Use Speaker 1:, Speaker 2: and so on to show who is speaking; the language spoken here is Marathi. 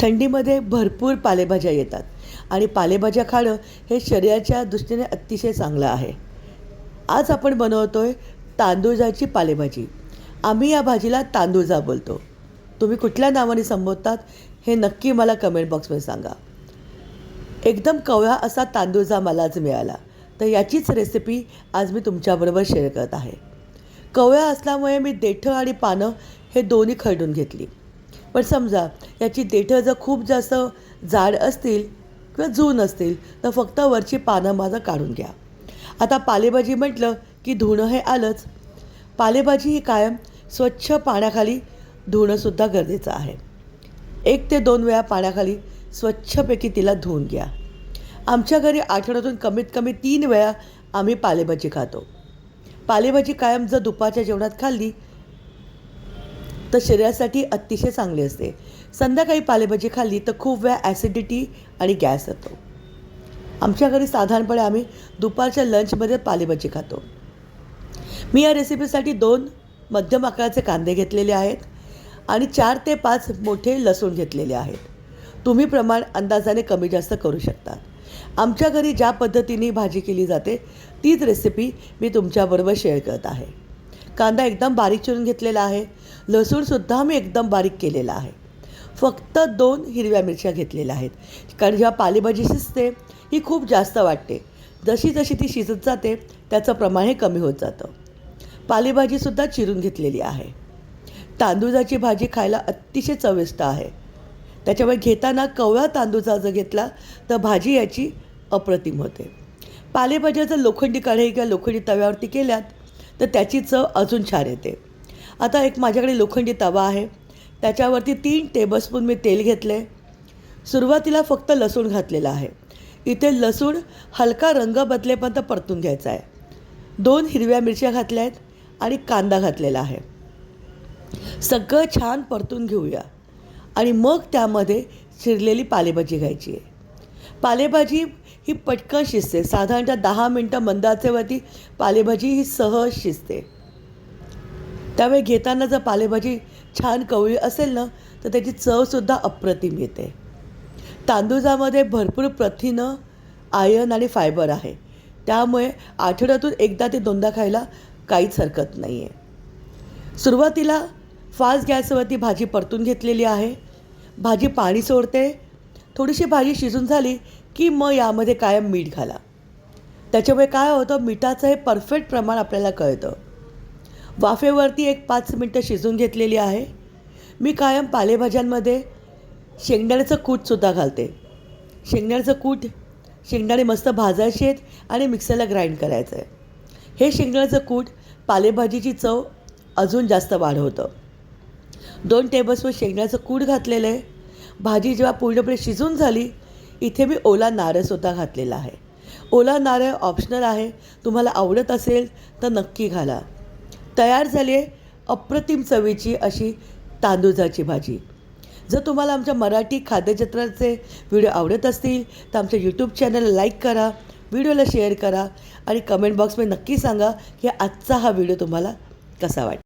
Speaker 1: थंडीमध्ये भरपूर पालेभाज्या येतात. आणि पालेभाज्या खाणं हे शरीराच्या दृष्टीने अतिशय चांगलं आहे. आज आपण बनवतो आहे तांदूळजाची पालेभाजी. आम्ही या भाजीला तांदूळजा बोलतो. तुम्ही कुठल्या नावाने संबोधतात हे नक्की मला कमेंट बॉक्समध्ये सांगा. एकदम कवळा असा तांदूळजा मला आज मिळाला. तर याचीच रेसिपी आज मी तुमच्याबरोबर शेअर करत आहे. कवळ्या असल्यामुळे मी देठं आणि पानं हे दोन्ही खरडून घेतली. पण समजा याची देठं जर खूप जास्त जाड असतील किंवा जून असतील तर फक्त वरची पानं माझं काढून घ्या. आता पालेभाजी म्हटलं की धुणं हे आलंच. पालेभाजी ही कायम स्वच्छ पाण्याखाली धुणंसुद्धा गरजेचं आहे. एक ते दोन वेळा पाण्याखाली स्वच्छपैकी तिला धुवून घ्या. आमच्या घरी आठवड्यातून कमीत कमी तीन वेळा आम्ही पालेभाजी खातो. पालेभाजी कायम जर दुपारच्या जेवणात खाल्ली तर शरीरासाठी अतिशय चांगली असते. संध्याकाळी पालेभाजी खाल्ली तर खूप वेळा ॲसिडिटी आणि गॅस येतो. आमच्या घरी साधारणपणे आम्ही दुपारच्या लंचमध्ये पालेभाजी खातो. मी या रेसिपीसाठी दोन मध्यम आकाराचे कांदे घेतलेले आहेत आणि चार ते पाच मोठे लसूण घेतलेले आहेत. तुम्ही प्रमाण अंदाजाने कमी जास्त करू शकता. आमच्या घरी ज्या पद्धतीने भाजी केली जाते तीच रेसिपी मी तुमच्याबरोबर शेअर करत आहे. कांदा एकदम बारीक चिरून घेतलेला आहे. लसूणसुद्धा मी एकदम बारीक केलेला आहे. फक्त दोन हिरव्या मिरच्या घेतलेल्या आहेत. कारण जेव्हा पालेभाजी शिजते ही खूप जास्त वाटते. जशी जशी ती शिजत जाते त्याचं प्रमाण हे कमी होत जातं. पालेभाजीसुद्धा चिरून घेतलेली आहे. तांदूळाची भाजी खायला अतिशय चविष्ट आहे. त्याच्यामुळे घेताना कवळा तांदूळचा जर घेतला तर भाजी याची अप्रतिम होते. पालेभाज्या जर लोखंडी कढई किंवा लोखंडी तव्यावरती केल्यात तर त्याची चव अजून छान येते. आता एक माझ्याकडे लोखंडी तवा आहे. त्याच्यावरती तीन टेबलस्पून मी तेल घेतले सुरुवातीला फक्त लसूण घातलेला आहे. इथे लसूण हलका रंग बदलेपर्यंत परतून घ्यायचा आहे. दोन हिरव्या मिरच्या घातल्या आहेत आणि कांदा घातलेला आहे. सगळं छान परतून घेऊया. आणि मग त्यामध्ये चिरलेली पालेभाजी घ्यायची आहे. पालेभाजी ही पटकन शिजते. साधारणतः दहा मिनटं मंदाचेवरती पालेभाजी ही सहज शिजते. त्यामुळे घेताना जर पालेभाजी छान कवळी असेल ना तर त्याची चवसुद्धा अप्रतिम येते. तांदूळामध्ये भरपूर प्रथिनं आयर्न आणि फायबर आहे. त्यामुळे आठवड्यातून एकदा ते दोनदा खायला काहीच हरकत नाही आहे सुरुवातीला फास्ट गॅसवरती भाजी परतून घेतलेली आहे. भाजी पाणी सोडते. थोडीशी भाजी शिजून झाली की मग यामध्ये कायम मीठ घाला. त्याच्यामुळे काय होतं मिठाचं हे परफेक्ट प्रमाण आपल्याला कळतं. वाफेवरती एक पाच मिनटं शिजून घेतलेली आहे. मी कायम पालेभाज्यांमध्ये शेंगदाण्याचं कूटसुद्धा घालते. शेंगदाण्याचं कूट शेंगदाणे मस्त भाजायचे आहेत आणि मिक्सरला ग्राइंड करायचं आहे. हे शेंगदाण्याचं कूट पालेभाजीची चव अजून जास्त वाढवतं. दोन टेबलस्पून शेंगदाण्याचं कूट घातलेलं आहे. भाजी जेव्हा पूर्णपणे शिजून झाली इथे मी ओला नारळसुद्धा घातलेला आहे. ओला नारळ ऑप्शनल आहे. तुम्हाला आवडत असेल तर नक्की घाला. तयार झाली आहे अप्रतिम चवीची अशी तांदूळाची भाजी. जर तुम्हाला आमच्या मराठी खाद्यचित्राचे व्हिडिओ आवडत असतील तर आमच्या यूट्यूब चॅनलला लाईक करा व्हिडिओला शेअर करा आणि कमेंट बॉक्समध्ये नक्की सांगा की आजचा हा व्हिडिओ तुम्हाला कसा वाटतो